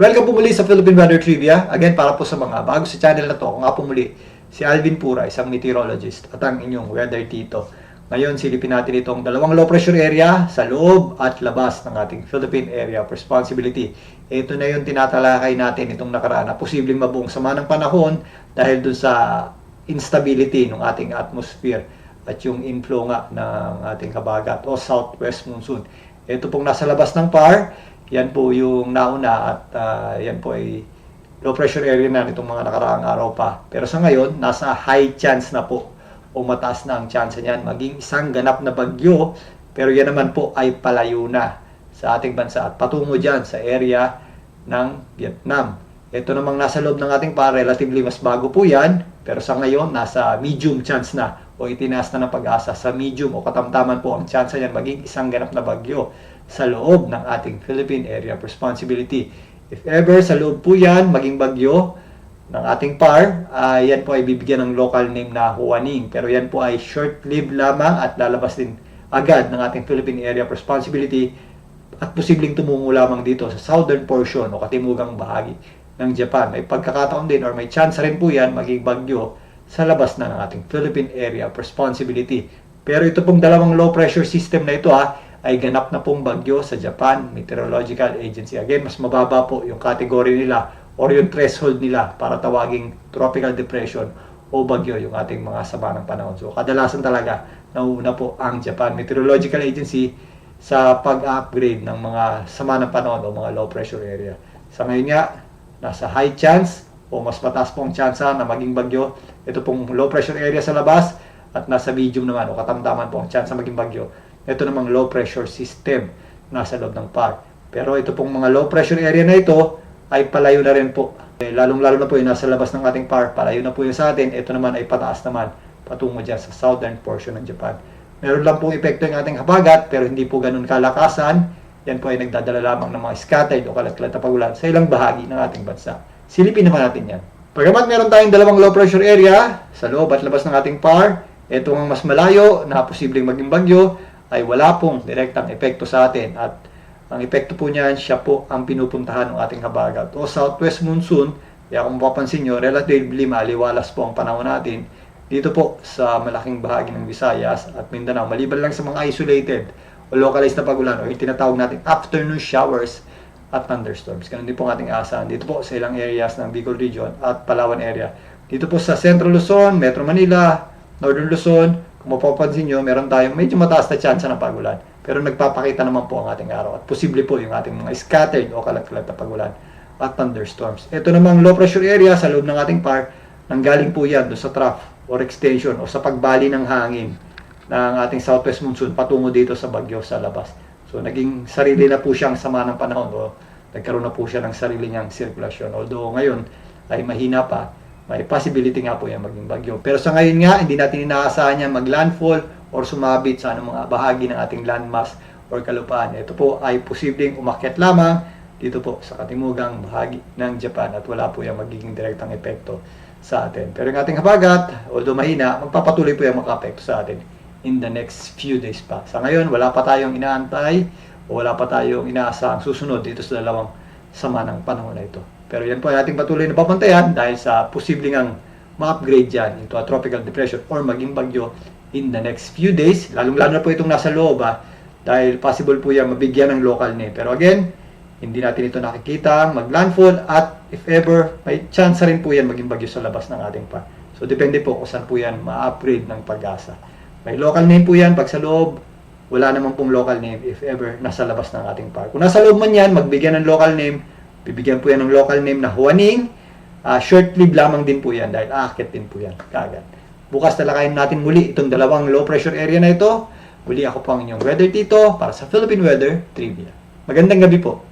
Welcome po muli sa Philippine Weather Trivia. Again, para po sa mga bago sa channel na to, ako nga po muli, si Alvin Pura, isang meteorologist at ang inyong weather tito. Ngayon, silipin natin itong dalawang low pressure area sa loob at labas ng ating Philippine Area of Responsibility. Ito na yung tinatalakay natin itong nakaraan na posibleng mabuong sama ng panahon dahil dun sa instability ng ating atmosphere at yung inflow nga ng ating habagat o southwest monsoon. Ito pong nasa labas ng PAR, yan po yung nauna at ah, yan po ay low pressure area na nitong mga nakaraang araw pa. Pero sa ngayon, nasa high chance na po o mataas na ang chance niyan maging isang ganap na bagyo. Pero yan naman po ay palayo na sa ating bansa at patungo dyan sa area ng Vietnam. Ito namang nasa loob ng ating pa, relatively mas bago po yan. Pero sa ngayon, nasa medium chance na o itinaas na ng pag-asa sa medium o katamtaman po ang chance niyan maging isang ganap na bagyo sa loob ng ating Philippine Area of Responsibility. If ever sa loob po yan maging bagyo ng ating PAR, ah, yan po ay bibigyan ng local name na Huaning. Pero yan po ay short-lived lamang at lalabas din agad ng ating Philippine Area of Responsibility at posibleng tumungo lamang dito sa southern portion o katimugang bahagi ng Japan. May pagkakataon din or may chance rin po yan maging bagyo sa labas ng ating Philippine Area of Responsibility. Pero ito pong dalawang low pressure system na ito ha, ay ganap na pong bagyo sa Japan Meteorological Agency. Again, mas mababa po yung category nila or yung threshold nila para tawaging tropical depression o bagyo yung ating mga sama ng panahon. So kadalasan talaga nauuna po ang Japan Meteorological Agency sa pag-upgrade ng mga sama ng panahon o mga low pressure area. Sa ngayon nga, nasa high chance o mas mataas pong chance na maging bagyo. Ito pong low pressure area sa labas at nasa medium naman o katamtaman po ang na maging bagyo. Ito namang low pressure system nasa loob ng PAR. Pero ito pong mga low pressure area na ito ay palayo na rin po. Eh, Lalong-lalo na po yung nasa labas ng ating PAR, palayo na po yung sa atin. Ito naman ay pataas naman patungo dyan sa southern portion ng Japan. Meron lang pong epekto yung ating habagat pero hindi po ganun kalakasan. Yan po ay nagdadala lamang ng mga scattered o kalat-kalat na pagulan sa ilang bahagi ng ating bansa. Silipin naman natin yan. Pagamat meron tayong dalawang low pressure area sa loob at labas ng ating PAR, ito ang mas malayo na posibleng maging bagyo ay wala pong direktang epekto sa atin at ang epekto po niyan, siya po ang pinupuntahan ng ating habagat o southwest monsoon. Kaya kung mapapansin nyo, relatively maliwalas po ang panahon natin dito po sa malaking bahagi ng Visayas at Mindanao. Maliban lang sa mga isolated o localized na pagulan o yung tinatawag natin afternoon showers at thunderstorms. Ganun din po ating asahan dito po sa ilang areas ng Bicol Region at Palawan area. Dito po sa Central Luzon, Metro Manila, Northern Luzon, kung mapapansin nyo, meron tayong medyo mataas na chance ng pagulan. Pero nagpapakita naman po ang ating araw at posible po yung ating mga scattered o kalat-kalat na pagulan at thunderstorms. Ito namang low pressure area sa loob ng ating par, nanggaling po yan doon sa trough or extension o sa pagbali ng hangin ng ating southwest monsoon patungo dito sa bagyo sa labas. So naging sarili na po siyang sama ng panahon o nagkaroon na po siya ng sarili niyang sirkulasyon. Although ngayon ay mahina pa, may possibility nga po yan maging bagyo. Pero sa ngayon nga, hindi natin inaasahan niya mag-landfall or sumabit sa anong mga bahagi ng ating landmass or kalupaan. Ito po ay posibleng umakyat lamang dito po sa katimugang bahagi ng Japan at wala po yung magiging direktang epekto sa atin. Pero yung ating habagat, although mahina, magpapatuloy po yung makaapekto sa atin in the next few days pa. Sa ngayon, wala pa tayong inaantay o wala pa tayong inaasahang susunod dito sa dalawang sama ng panahon na ito. Pero yan po ay ating patuloy na papantayan dahil sa posibleng ang ma-upgrade dyan into a tropical depression or maging bagyo in the next few days. Lalong-lalo na po itong nasa loob ha, dahil possible po yan mabigyan ng local name. Pero again, hindi natin ito nakikita mag-landfall at if ever, may chance rin po yan maging bagyo sa labas ng ating pa. So depende po kung saan po yan ma-upgrade ng pag-asa. May local name po yan pag sa loob, wala naman pong local name if ever nasa labas ng ating park. Kung nasa loob man yan, magbigyan ng local name, bibigyan po yan ng local name na Huaning, uh, short-lived lamang din po yan dahil aakit din po yan kagad. Bukas talakayin natin muli itong dalawang low pressure area na ito. Muli ako po ang inyong weather tito para sa Philippine Weather Trivia. Magandang gabi po.